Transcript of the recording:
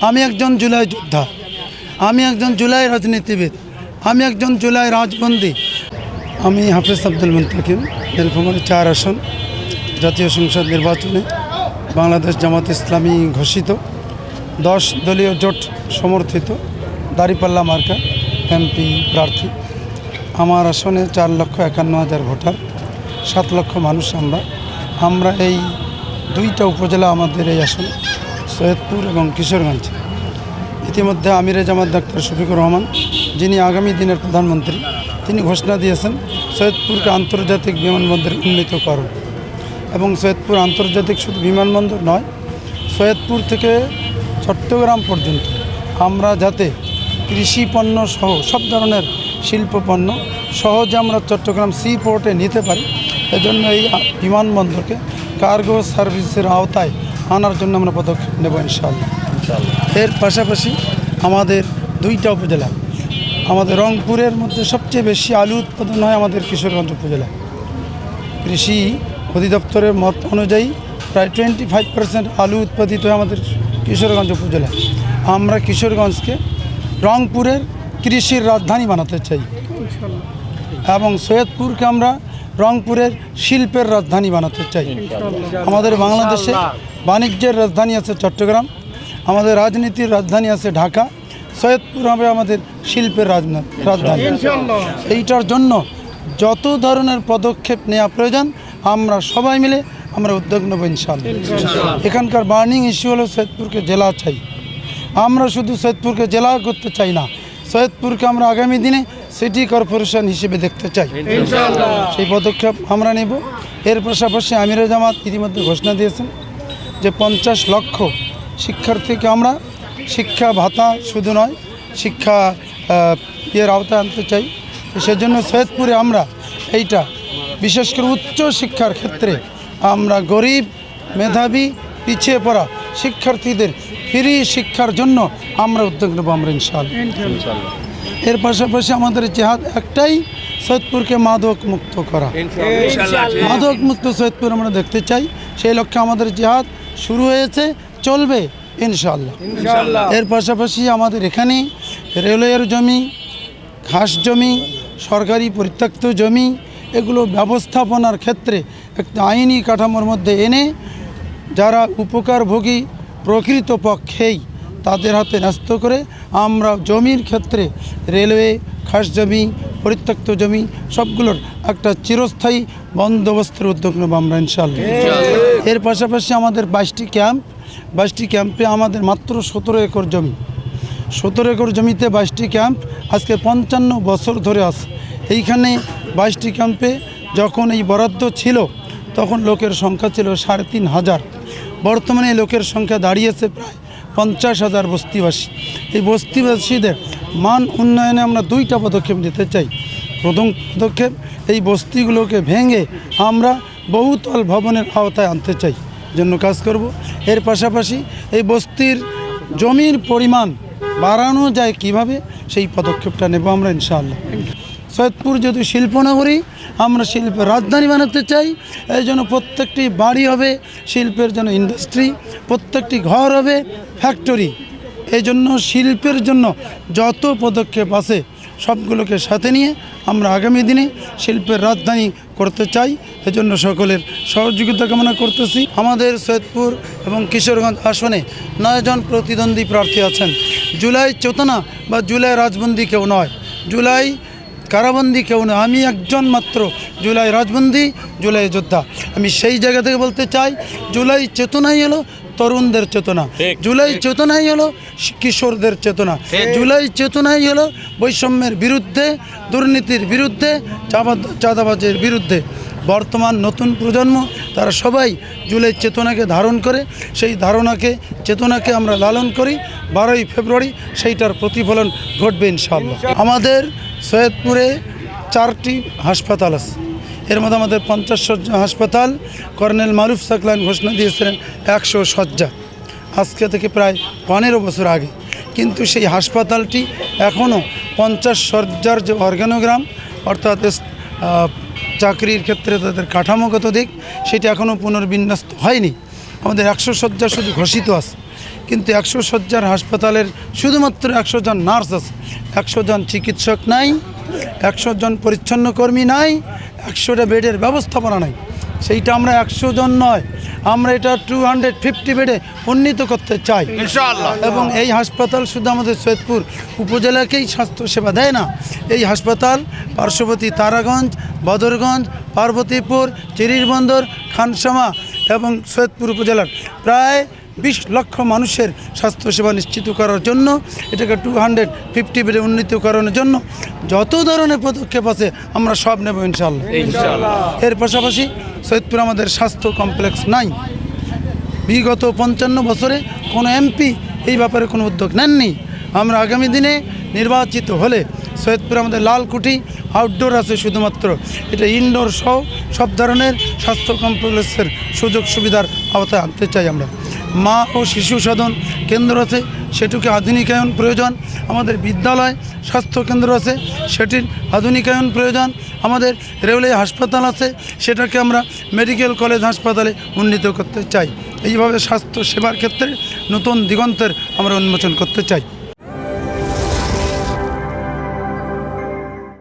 আমি একজন জুলাই যোদ্ধা। আমি একজন জুলাই রাজনীতিবিদ। আমি একজন জুলাই রাজবন্দী। আমি হাফিজ আব্দুল মুন্তাকিম নীলফামারী চার আসন, জাতীয় সংসদ নির্বাচনে বাংলাদেশ জামাত ইসলামী ঘোষিত। দশ দলীয় জোট সমর্থিত, দাঁড়িপাল্লা মার্কা, এমপি প্রার্থী। আমার আসনে চার লক্ষ একান্ন হাজার ভোটার, সাত লক্ষ মানুষ আমরা। আমরা এই দুইটা উপজেলা আমাদের এই আসনে সৈয়দপুর এবং কিশোরগঞ্জ। ইতিমধ্যে আমিরে জামাত ডাক্তার শফিকুর রহমান, যিনি আগামী দিনের প্রধানমন্ত্রী, তিনি ঘোষণা দিয়েছেন সৈয়দপুরকে আন্তর্জাতিক বিমানবন্দরে উন্নীত করুন। এবং সৈয়দপুর আন্তর্জাতিক শুধু বিমানবন্দর নয়, সৈয়দপুর থেকে চট্টগ্রাম পর্যন্ত আমরা যাতে কৃষি পণ্য সহ সব ধরনের শিল্প পণ্য সহজে আমরা চট্টগ্রাম সি পোর্টে নিতে পারি, এজন্য এই বিমানবন্দরকে কার্গো সার্ভিসের আওতায় আনার জন্য আমরা পদক্ষেপ নেব ইনশাআল্লাহ। এর পাশাপাশি আমাদের দুইটা উপজেলা আমাদের রংপুরের মধ্যে সবচেয়ে বেশি আলু উৎপাদন হয় আমাদের কিশোরগঞ্জ উপজেলা কৃষি অধিদপ্তরের মত অনুযায়ী প্রায় টোয়েন্টি ফাইভ পার্সেন্ট আলু উৎপাদিত হয় আমাদের কিশোরগঞ্জ উপজেলা আমরা কিশোরগঞ্জকে রংপুরের কৃষির রাজধানী বানাতে চাই। এবং সৈয়দপুরকে আমরা রংপুরের শিল্পের রাজধানী বানাতে চাই। আমাদের বাংলাদেশে বাণিজ্যের রাজধানী আছে চট্টগ্রাম আমাদের রাজনীতির রাজধানী আছে ঢাকা সৈয়দপুর হবে আমাদের শিল্পের রাজধানী। এইটার জন্য যত ধরনের পদক্ষেপ নেওয়া প্রয়োজন আমরা সবাই মিলে আমরা উদ্যোগ নেব ইনশাল্লাহ এখানকার বার্নিং ইস্যু হলো সৈয়দপুরকে জেলা চাই। আমরা শুধু সৈয়দপুরকে জেলা করতে চাই না সৈয়দপুরকে আমরা আগামী দিনে সিটি কর্পোরেশন হিসেবে দেখতে চাই। সেই পদক্ষেপ আমরা নেব। এর পাশাপাশি আমিরে জামাত ইতিমধ্যে ঘোষণা দিয়েছেন। যে পঞ্চাশ লক্ষ শিক্ষার্থীকে আমরা শিক্ষা ভাতা শুধু নয় শিক্ষা ইয়ের আওতায় আনতে চাই। সেজন্য সৈয়দপুরে আমরা এইটা বিশেষ করে উচ্চ শিক্ষার ক্ষেত্রে আমরা গরিব মেধাবী পিছিয়ে পড়া শিক্ষার্থীদের ফ্রি শিক্ষার জন্য আমরা উদ্যোগ নেব আমরা ইনশাআল্লাহ। এর পাশাপাশি আমাদের জেহাদ একটাই সৈয়দপুরকে মাদক মুক্ত করা। মাদক মুক্ত সৈয়দপুর আমরা দেখতে চাই। সেই লক্ষ্যে আমাদের জেহাদ শুরু হয়েছে চলবে ইনশাল্লাহ এর পাশাপাশি আমাদের এখানে রেলওয়ের জমি ঘাস জমি সরকারি পরিত্যক্ত জমি এগুলো ব্যবস্থাপনার ক্ষেত্রে একটা আইনি কাঠামোর মধ্যে এনে যারা উপকারভোগী প্রকৃত পক্ষেই তাদের হাতে ন্যস্ত করে আমরা জমির ক্ষেত্রে রেলওয়ে খাস জমি পরিত্যক্ত জমি সবগুলোর একটা চিরস্থায়ী বন্দোবস্তের উদ্যোগ নেব আমরা ইনশাল্লাহ এর পাশাপাশি আমাদের বাইশটি ক্যাম্প, বাইশটি ক্যাম্পে আমাদের মাত্র সতেরো একর জমি। সতেরো একর জমিতে বাইশটি ক্যাম্প, আজকে পঞ্চান্ন বছর ধরে আছে। এইখানে বাইশটি ক্যাম্পে যখন এই বরাদ্দ ছিল, তখন লোকের সংখ্যা ছিল সাড়ে তিন হাজার। বর্তমানে লোকের সংখ্যা দাঁড়িয়েছে প্রায় পঞ্চাশ হাজার বস্তিবাসী। এই বস্তিবাসীদের মান উন্নয়নে আমরা দুইটা পদক্ষেপ নিতে চাই। প্রথম পদক্ষেপ, এই বস্তিগুলোকে ভেঙে আমরা বহুতল ভবনের আওতায় আনতে চাই, জন্য কাজ করব। এর পাশাপাশি এই বস্তির জমির পরিমাণ বাড়ানো যায় কীভাবে, সেই পদক্ষেপটা নেব আমরা ইনশাআল্লাহ। সৈয়দপুর যদি শিল্পনগরী, আমরা শিল্পের রাজধানী বানাতে চাই এই জন্য প্রত্যেকটি বাড়ি হবে, শিল্পের জন্য ইন্ডাস্ট্রি, প্রত্যেকটি ঘর হবে, ফ্যাক্টরি। এই জন্য শিল্পের জন্য যত পদক্ষেপ আছে, সবগুলোকে সাথে নিয়ে আমরা আগামী দিনে শিল্পের রাজধানী করতে চাই। এজন্য সকলের সহযোগিতা কামনা করতেছি। আমাদের সৈয়দপুর এবং কিশোরগঞ্জ আসনে নয়জন প্রতিদ্বন্দ্বী প্রার্থী আছেন। জুলাই চেতনা বা জুলাই রাজবন্দি কেউ নয়। জুলাই কারাবন্দি কেউ নয়। আমি একজন মাত্র জুলাই রাজবন্দি, জুলাই যোদ্ধা। আমি সেই জায়গা থেকে বলতে চাই, জুলাই চেতনাই হলো তরুণদের চেতনা। জুলাই চেতনাই হলো কিশোরদের চেতনা। জুলাই চেতনাই হলো বৈষম্যের বিরুদ্ধে দুর্নীতির বিরুদ্ধে চাঁদা- চাঁদাবাজের বিরুদ্ধে। বর্তমান নতুন প্রজন্ম তারা সবাই জুলাই চেতনাকে ধারণ করে। সেই ধারণাকে চেতনাকে আমরা লালন করি। বারোই ফেব্রুয়ারি সেইটার প্রতিফলন ঘটবে ইনশাআল্লাহ। আমাদের সৈয়দপুরে চারটি হাসপাতাল আছে। এর মধ্যে আমাদের পঞ্চাশ শয্যা হাসপাতাল কর্নেল মারুফ সাকলান ঘোষণা দিয়েছিলেন একশো শয্যা। আজকে থেকে প্রায় পনেরো বছর আগে। কিন্তু সেই হাসপাতালটি এখনও পঞ্চাশ শয্যার যে অর্গানোগ্রাম, অর্থাৎ চাকরির ক্ষেত্রে তাদের কাঠামোগত দিক, সেটি এখনও পুনর্বিন্যস্ত হয়নি। আমাদের একশো শয্যা শুধু ঘোষিত আছে। কিন্তু একশো শয্যার হাসপাতালের শুধুমাত্র একশো জন নার্স আছে। একশো জন চিকিৎসক নাই, একশো জন পরিচ্ছন্ন কর্মী নাই একশোটা বেডের ব্যবস্থাপনা নাই। সেইটা আমরা একশো জন নয় আমরা এটা টু হান্ড্রেড ফিফটি বেডে উন্নীত করতে চাই। এবং এই হাসপাতাল শুধু আমাদের সৈয়দপুর উপজেলাকেই স্বাস্থ্য সেবা দেয় না এই হাসপাতাল পার্শ্ববর্তী তারাগঞ্জ বদরগঞ্জ পার্বতীপুর চিরিরবন্দর খানসামা এবং সৈয়দপুর উপজেলার প্রায় বিশ লক্ষ মানুষের স্বাস্থ্যসেবা নিশ্চিত করার জন্য এটাকে টু হান্ড্রেড ফিফটি বেডে উন্নীতকরণের জন্য যত ধরনের পদক্ষেপ আছে আমরা সব নেব ইনশাল্লাহ এর পাশাপাশি সৈয়দপুর আমাদের স্বাস্থ্য কমপ্লেক্স নাই। বিগত পঞ্চান্ন বছরে কোনো এমপি এই ব্যাপারে কোনো উদ্যোগ নেননি। আমরা আগামী দিনে নির্বাচিত হলে সৈয়দপুর আমাদের লালকুঠি আউটডোর আছে শুধুমাত্র। এটা ইনডোর সহ সব ধরনের স্বাস্থ্য কমপ্লেক্সের সুযোগ সুবিধার আওতায় আনতে চাই আমরা। মা ও শিশু সদন কেন্দ্র আছে, সেটুকে আধুনিকায়ন প্রয়োজন। আমাদের বিদ্যালয়, স্বাস্থ্য কেন্দ্র আছে, সেটির আধুনিকায়ন প্রয়োজন। আমাদের রেলওয়ে হাসপাতাল আছে, সেটাকে আমরা মেডিকেল কলেজ হাসপাতালে উন্নীত করতে চাই। এইভাবে স্বাস্থ্য সেবার ক্ষেত্রে নতুন দিগন্তের আমরা উন্মোচন করতে চাই।